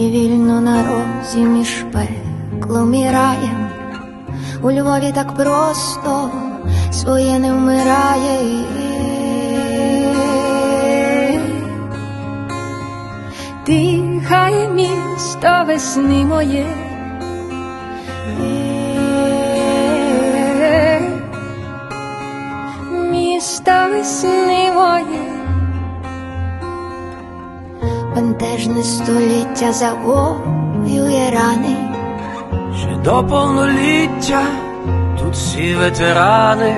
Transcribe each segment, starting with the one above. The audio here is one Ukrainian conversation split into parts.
і вільно на розі між пеклом і раєм. У Львові так просто своє не вмирає. Дихає місто весни моє. Місто весни моє, бентежне століття загоює рани, Ще до повноліття тут всі ветерани,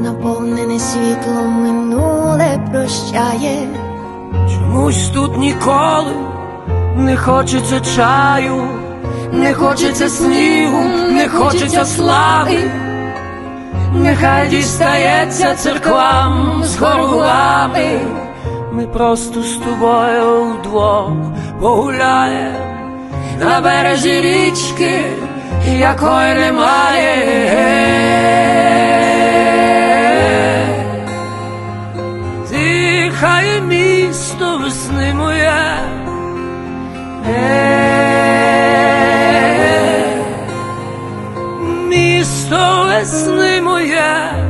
наповнене світлом минуле прощає, чомусь тут ніколи не хочеться чаю, не хочеться снігу, не хочеться слави. Нехай дістається церквам з хоргулами, ми просто з тобою вдвох погуляємо на березі річки, якої немає. Дихає місто весни моє. Місто весни моє.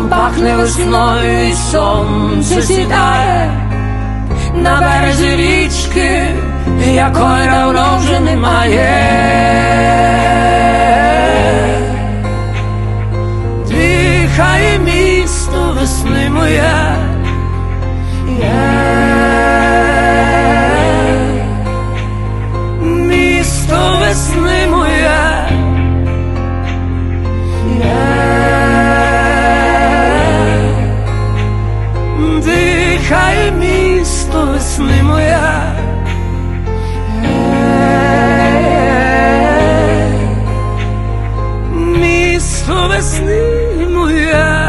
Там пахне весною і сонце сідає на березі річки, якої давно вже немає. весни моя.